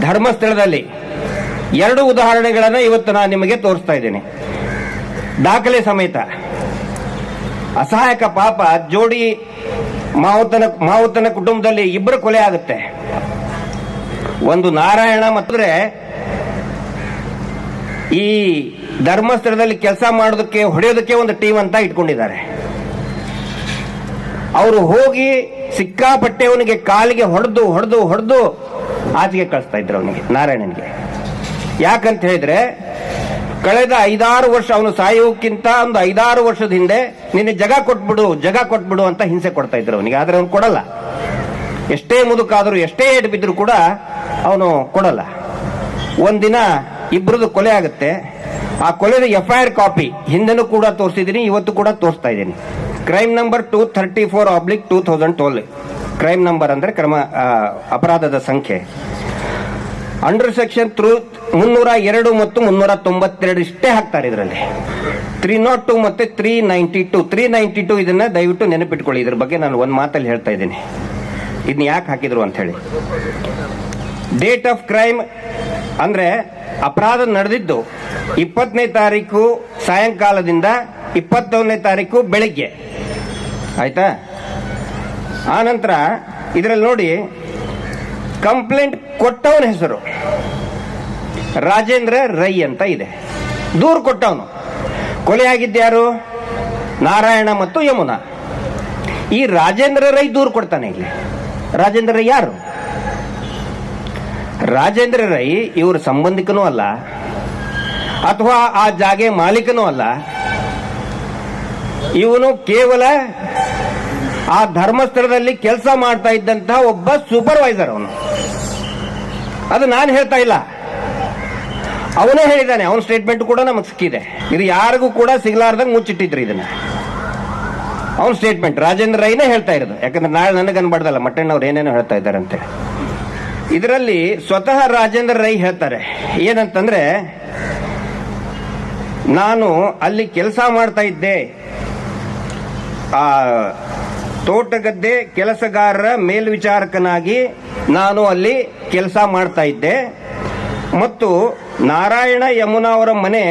ಧರ್ಮಸ್ಥಳದಲ್ಲಿ ಎರಡು ಉದಾಹರಣೆಗಳನ್ನು ಇವತ್ತು ನಾನು ನಿಮಗೆ ತೋರಿಸ್ತಾ ಇದ್ದೇನೆ. ದಾಖಲೆ ಸಮೇತ. ಅಸಹಾಯಕ ಪಾಪ ಜೋಡಿ ಮಾವುತನ ಮಾವುತನ ಕುಟುಂಬದಲ್ಲಿ ಇಬ್ಬರು ಕೊಲೆ ಆಗುತ್ತೆ. ಒಂದು ನಾರಾಯಣ ಮತ್ತೆ ಈ ಧರ್ಮಸ್ಥಳದಲ್ಲಿ ಕೆಲಸ ಮಾಡೋದಕ್ಕೆ, ಹೊಡೆಯೋದಕ್ಕೆ ಒಂದು ಟೀಮ್ ಅಂತ ಇಟ್ಕೊಂಡಿದ್ದಾರೆ. ಅವರು ಹೋಗಿ ಸಿಕ್ಕಾಪಟ್ಟೆ ಅವನಿಗೆ ಕಾಲಿಗೆ ಹೊಡೆದು ಹೊಡೆದು ಹೊಡೆದು ಆಚೆಗೆ ಕಳಿಸ್ತಾ ಇದ್ರು ಅವನಿಗೆ, ನಾರಾಯಣನಿಗೆ. ಯಾಕಂತ ಹೇಳಿದ್ರೆ, ಕಳೆದ ಐದಾರು ವರ್ಷ ಅವನು ಸಾಯೋಕ್ಕಿಂತ ಒಂದು ಐದಾರು ವರ್ಷದ ಹಿಂದೆ ನಿನ್ನೆ ಜಗ ಕೊಟ್ಬಿಡು ಜಗ ಕೊಟ್ಬಿಡು ಅಂತ ಹಿಂಸೆ ಕೊಡ್ತಾ ಇದ್ರು ಅವನಿಗೆ, ಆದ್ರೆ ಅವನು ಕೊಡಲ್ಲ. ಎಷ್ಟೇ ಮುದುಕಾದರೂ, ಎಷ್ಟೇ ಏಟು ಬಿದ್ದರೂ ಕೂಡ ಅವನು ಕೊಡಲ್ಲ. ಒಂದಿನ ಇಬ್ಬರದು ಕೊಲೆ ಆಗುತ್ತೆ. ಆ ಕೊಲೆದ ಎಫ್ ಐ ಆರ್ ಕಾಪಿ ಹಿಂದೆನೂ ಕೂಡ ತೋರಿಸಿದ್ದೀನಿ, ಇವತ್ತು ಕೂಡ ತೋರಿಸ್ತಾ ಇದ್ದೀನಿ. Crime number two thirty four oblique two thousand twelve. Crime number ಅಂದ್ರೆ ಕ್ರಮ ಅಪರಾಧದ ಸಂಖ್ಯೆ. ಅಂಡರ್ ಸೆಕ್ಷನ್ ತ್ರೂ ಮುನ್ನೂರ ಎರಡು ಮತ್ತು ಮುನ್ನೂರ ತೊಂಬತ್ತೆರಡು ಇಷ್ಟೇ ಹಾಕ್ತಾರೆ ಇದರಲ್ಲಿ. ತ್ರೀ ನಾಟ್ ಟು ಮತ್ತೆ three ninety two three ninety two ಇದನ್ನ ದಯವಿಟ್ಟು ನೆನಪಿಟ್ಕೊಳ್ಳಿ. ಇದ್ರ ಬಗ್ಗೆ ನಾನು ಒಂದು ಮಾತಲ್ಲಿ ಹೇಳ್ತಾ ಇದ್ದೀನಿ. ಇದನ್ನ ಯಾಕೆ ಹಾಕಿದ್ರು ಅಂತ ಹೇಳಿ. ಡೇಟ್ ಆಫ್ ಕ್ರೈಮ್ ಅಂದ್ರೆ ಅಪರಾಧ ನಡೆದಿದ್ದು ಇಪ್ಪತ್ತನೇ ತಾರೀಕು ಸಾಯಂಕಾಲದಿಂದ ಇಪ್ಪತ್ತೊಂದನೇ ತಾರೀಕು ಬೆಳಗ್ಗೆ. ಆಯ್ತಾ? ಆ ನಂತರ ಇದರಲ್ಲಿ ನೋಡಿ ಕಂಪ್ಲೇಂಟ್ ಕೊಟ್ಟವನ ಹೆಸರು. ರಾಜೇಂದ್ರ ರೈ ಅಂತ ಇದೆ. ದೂರು ಕೊಟ್ಟವನು. ಕೊಲೆಯಾಗಿದ್ದ್ಯಾರು ನಾರಾಯಣ ಮತ್ತು ಯಮುನಾ. ಈ ರಾಜೇಂದ್ರ ರೈ ದೂರು ಕೊಡ್ತಾನೆ ಇಲ್ಲಿ. ರಾಜೇಂದ್ರ ರೈ ಯಾರು? ರಾಜೇಂದ್ರ ರೈ ಇವ್ರ ಸಂಬಂಧಿಕನೂ ಅಲ್ಲ, ಅಥವಾ ಆ ಜಾಗೆ ಮಾಲೀಕನೂ ಅಲ್ಲ. ಇವನು ಕೇವಲ ಆ ಧರ್ಮಸ್ಥಳದಲ್ಲಿ ಕೆಲಸ ಮಾಡ್ತಾ ಇದ್ದಂತಹ ಒಬ್ಬ ಸೂಪರ್ವೈಸರ್ ಅವನು. ಅದು ನಾನು ಹೇಳ್ತಾ ಇಲ್ಲ. ಅವನೇ ಹೇಳಿದ್ದಾನೆ ಅವನ ಸ್ಟೇಟ್ಮೆಂಟ್ ಕೂಡ ನಮಗೆ ಸಿಕ್ಕಿದೆ. ಇದು ಯಾರಿಗೂ ಕೂಡ ಸಿಗ್ಲಾರ್ದಂಗೆ ಮುಚ್ಚಿಟ್ಟಿದ್ರು ಇದನ್ನ. ಅವನ ಸ್ಟೇಟ್ಮೆಂಟ್ ರಾಜೇಂದ್ರ ರೈನೇ ಹೇಳ್ತಾ ಇರೋದು. ಯಾಕಂದ್ರೆ ನಾಳೆ ನನಗೆ ಅನ್ಬಾರ್ದಲ್ಲ ಮಟ್ಟಣ್ಣವ್ರು ಏನೇನೋ ಹೇಳ್ತಾ ಇದ್ದಾರೆ ಅಂತೇಳಿ ಇದರಲ್ಲಿ ಸ್ವತಃ ರಾಜೇಂದ್ರ ರೈ ಹೇಳ್ತಾರೆ, ಏನಂತಂದ್ರೆ, ನಾನು ಅಲ್ಲಿ ಕೆಲಸ ಮಾಡ್ತಾ ಇದ್ದೆ, ಆ ತೋಟಗದ್ದೆ ಕೆಲಸಗಾರರ ಮೇಲ್ವಿಚಾರಕನಾಗಿ ನಾನು ಅಲ್ಲಿ ಕೆಲಸ ಮಾಡ್ತಾ ಇದ್ದೆ. ಮತ್ತು ನಾರಾಯಣ ಯಮುನಾ ಅವರ ಮನೆ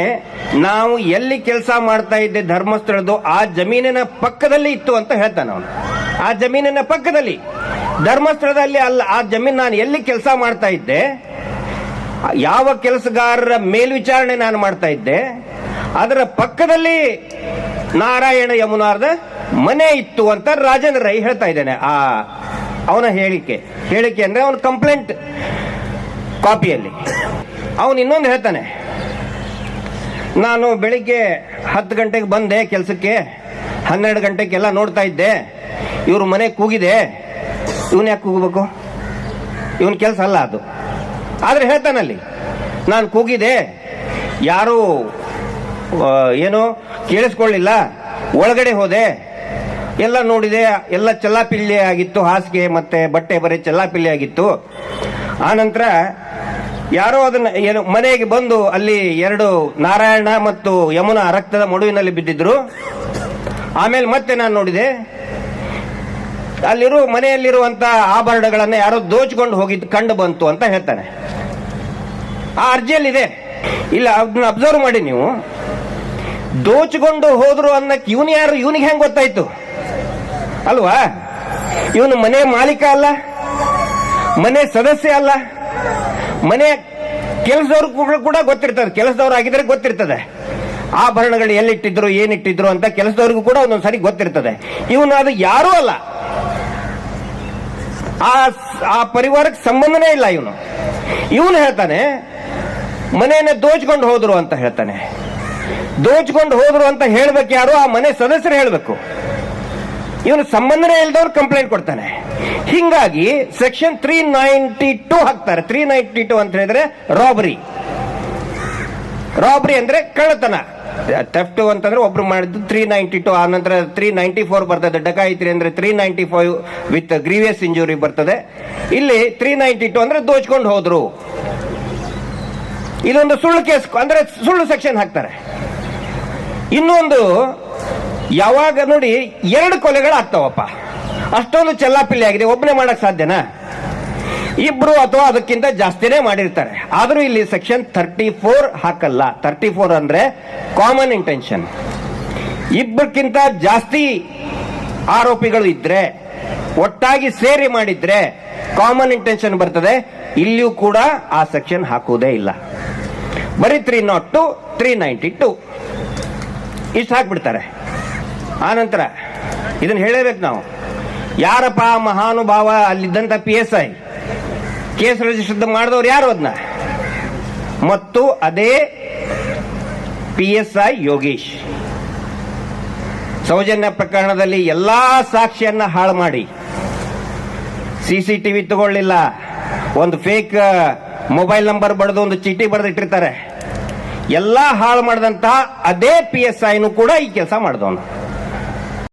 ನಾವು ಎಲ್ಲಿ ಕೆಲಸ ಮಾಡ್ತಾ ಇದ್ದೆ ಧರ್ಮಸ್ಥಳದ್ದು ಆ ಜಮೀನಿನ ಪಕ್ಕದಲ್ಲಿ ಇತ್ತು ಅಂತ ಹೇಳ್ತಾನೆ ಅವನು. ಆ ಜಮೀನಿನ ಪಕ್ಕದಲ್ಲಿ. ಧರ್ಮಸ್ಥಳದಲ್ಲಿ ಅಲ್ಲ, ಆ ಜಮೀನು ನಾನು ಎಲ್ಲಿ ಕೆಲಸ ಮಾಡ್ತಾ ಇದ್ದೆ, ಯಾವ ಕೆಲಸಗಾರರ ಮೇಲ್ವಿಚಾರಣೆ ನಾನು ಮಾಡ್ತಾ ಇದ್ದೆ, ಅದರ ಪಕ್ಕದಲ್ಲಿ ನಾರಾಯಣ ಯಮುನಾರ್ದ ಮನೆ ಇತ್ತು ಅಂತ ರಾಜೇಂದ್ರ ರೈ ಹೇಳ್ತಾ ಇದ್ದಾನೆ. ಆ, ಅವನ ಹೇಳಿಕೆ. ಹೇಳಿಕೆ ಅಂದ್ರೆ ಅವನ ಕಂಪ್ಲೇಂಟ್ ಕಾಪಿಯಲ್ಲಿ. ಅವನು ಇನ್ನೊಂದು ಹೇಳ್ತಾನೆ. ನಾನು ಬೆಳಿಗ್ಗೆ ಹತ್ತು ಗಂಟೆಗೆ ಬಂದೆ ಕೆಲಸಕ್ಕೆ, ಹನ್ನೆರಡು ಗಂಟೆಗೆಲ್ಲ ನೋಡ್ತಾ ಇದ್ದೆ. ಇವ್ರ ಮನೆ ಕೂಗಿದೆ. ಇವನ್ ಯಾಕೆ ಕೂಗಬೇಕು? ಇವನ್ ಕೆಲಸ ಅಲ್ಲ ಅದು. ಆದ್ರೆ ಹೇಳ್ತಾನಲ್ಲಿ ನಾನು ಕೂಗಿದೆ. ಯಾರು ಏನು ಕೇಳಿಸ್ಕೊಳ್ಳಿಲ್ಲ. ಒಳಗಡೆ ಹೋದೆ. ಎಲ್ಲ ನೋಡಿದೆ, ಎಲ್ಲ ಚೆಲ್ಲಾಪಿಲ್ಲಿ ಆಗಿತ್ತು, ಹಾಸಿಗೆ ಮತ್ತೆ ಬಟ್ಟೆ ಬರೀ ಚೆಲ್ಲಾಪಿಲ್ಲಿ ಆಗಿತ್ತು. ಆ ನಂತರ ಯಾರೋ ಅದನ್ನ ಏನು ಮನೆಗೆ ಬಂದು ಅಲ್ಲಿ ಎರಡು ನಾರಾಯಣ ಮತ್ತು ಯಮುನಾ ರಕ್ತದ ಮಡುವಿನಲ್ಲಿ ಬಿದ್ದಿದ್ರು. ಆಮೇಲೆ ಮತ್ತೆ ನಾನು ನೋಡಿದೆ, ಅಲ್ಲಿರೋ ಮನೆಯಲ್ಲಿರುವಂತ ಆಭರಣಗಳನ್ನ ಯಾರೋ ದೋಚ್ಕೊಂಡು ಹೋಗಿದ್ದು ಕಂಡು ಬಂತು ಅಂತ ಹೇಳ್ತಾನೆ. ಆ ಅರ್ಜಿಯಲ್ಲಿದೆ. ಇಲ್ಲ, ಅದನ್ನ ಅಬ್ಸರ್ವ್ ಮಾಡಿ ನೀವು. ದೋಚಿಕೊಂಡು ಹೋದ್ರು ಅನ್ನಕ್ಕೆ ಇವನು ಯಾರು, ಇವನಿಗೆ ಹೆಂಗ್ ಗೊತ್ತಾಯ್ತು? ಅಲ್ವಾ? ಇವನು ಮನೆ ಮಾಲೀಕ ಅಲ್ಲ, ಮನೆ ಸದಸ್ಯ ಅಲ್ಲ, ಮನೆ ಕೆಲಸದವ್ರು ಕೂಡ ಗೊತ್ತಿರ್ತದೆ. ಕೆಲಸದವ್ರು ಆಗಿದ್ರೆ ಗೊತ್ತಿರ್ತದೆ. ಆಭರಣಗಳು ಎಲ್ಲಿಟ್ಟಿದ್ರು, ಏನಿಟ್ಟಿದ್ರು ಅಂತ ಕೆಲಸದವ್ರಿಗೂ ಕೂಡ ಒಂದೊಂದ್ಸರಿ ಗೊತ್ತಿರ್ತದೆ. ಇವನು ಅದು ಯಾರೂ ಅಲ್ಲ. ಆ ಆ ಪರಿವಾರಕ್ಕೆ ಸಂಬಂಧನೇ ಇಲ್ಲ ಇವನು. ಇವನು ಹೇಳ್ತಾನೆ, ಮನೆಯನ್ನ ದೋಚ್ಕೊಂಡು ಹೋದ್ರು ಅಂತ ಹೇಳ್ತಾನೆ. ದೋಚ್ಕೊಂಡು ಹೋದ್ರು ಅಂತ ಹೇಳ್ಬೇಕು ಯಾರು? ಆ ಮನೆ ಸದಸ್ಯರು ಹೇಳ್ಬೇಕು. ಇವನು ಸಂಬಂಧನೇ ಇಲ್ದವ್ರು ಕಂಪ್ಲೇಂಟ್ ಕೊಡ್ತಾನೆ. ಹಿಂಗಾಗಿ ಸೆಕ್ಷನ್ ತ್ರೀ ನೈಂಟಿ ಟೂ ಹಾಕ್ತಾರೆ. ತ್ರೀ ನೈಂಟಿ ಟೂ ಅಂತ ಹೇಳಿದ್ರೆ ರಾಬರಿ ರಾಬರಿ ಅಂದ್ರೆ ಕಳ್ಳತನ. ಥೆಫ್ಟ್ ಅಂತಂದ್ರೆ ಒಬ್ರು ಮಾಡಿದ್ದು ತ್ರೀ ನೈಂಟಿ ಟು ಆನಂತರ ನಂತರ ತ್ರೀ ನೈಂಟಿ ಫೋರ್ ಬರ್ತದೆ. ಡಕಾಯಿತ್ರಿ ಅಂದ್ರೆ three ninety five with grievous injury ಬರ್ತದೆ. ಇಲ್ಲಿ ತ್ರೀ ನೈಂಟಿ ಟು ಅಂದ್ರೆ ದೋಚ್ಕೊಂಡು ಹೋದ್ರು. ಇದೊಂದು ಸುಳ್ಳು ಕೇಸ್, ಅಂದ್ರೆ ಸುಳ್ಳು ಸೆಕ್ಷನ್ ಹಾಕ್ತಾರೆ. ಇನ್ನೊಂದು ಯಾವಾಗ ನೋಡಿ ಎರಡು ಕೊಲೆಗಳು ಆಗ್ತಾವಪ್ಪ. ಅಷ್ಟೊಂದು ಚೆಲ್ಲಾಪಿಲ್ಲಿ ಆಗಿದೆ ಒಬ್ಬನೇ ಮಾಡಕ್ ಸಾಧ್ಯನಾ? ಇಬ್ರು ಅಥವಾ ಅದಕ್ಕಿಂತ ಜಾಸ್ತಿನೇ ಮಾಡಿರ್ತಾರೆ. ಆದರೂ ಇಲ್ಲಿ ಸೆಕ್ಷನ್ ಥರ್ಟಿ ಫೋರ್ ಹಾಕಲ್ಲ. ತರ್ಟಿ ಫೋರ್ ಅಂದ್ರೆ ಕಾಮನ್ ಇಂಟೆನ್ಷನ್ ಇಬ್ಬರಿಗಿಂತ ಜಾಸ್ತಿ ಆರೋಪಿಗಳು ಇದ್ರೆ, ಒಟ್ಟಾಗಿ ಸೇರಿ ಮಾಡಿದ್ರೆ ಕಾಮನ್ ಇಂಟೆನ್ಷನ್ ಬರ್ತದೆ. ಇಲ್ಲಿಯೂ ಕೂಡ ಆ ಸೆಕ್ಷನ್ ಹಾಕುವುದೇ ಇಲ್ಲ. ಬರೀ three not two three ninety two ಇಷ್ಟು ಹಾಕ್ಬಿಡ್ತಾರೆ. ಆನಂತರ ಇದನ್ನು ಹೇಳಬೇಕು ನಾವು. ಯಾರಪ್ಪ ಮಹಾನುಭಾವ ಅಲ್ಲಿದ್ದಂತ P S I case register ಮಾಡಿದವ್ರು ಯಾರು ಅದನ್ನ? ಮತ್ತು ಅದೇ P S I Yogish. Soujanya ಪ್ರಕರಣದಲ್ಲಿ ಎಲ್ಲಾ ಸಾಕ್ಷಿಯನ್ನ ಹಾಳು ಮಾಡಿ. ಸಿಸಿಟಿವಿ ತಗೊಳ್ಳಿಲ್ಲ. ಒಂದು ಫೇಕ್ ಮೊಬೈಲ್ ನಂಬರ್ ಬರೆದು ಒಂದು ಚೀಟಿ ಬರೆದಿಟ್ಟಿರ್ತಾರೆ ಎಲ್ಲಾ ಹಾಳು ಮಾಡಿದಂತಹ ಅದೇ ಪಿ ಎಸ್ ಐನು ಕೂಡ ಈ ಕೆಲಸ ಮಾಡಿದವನು.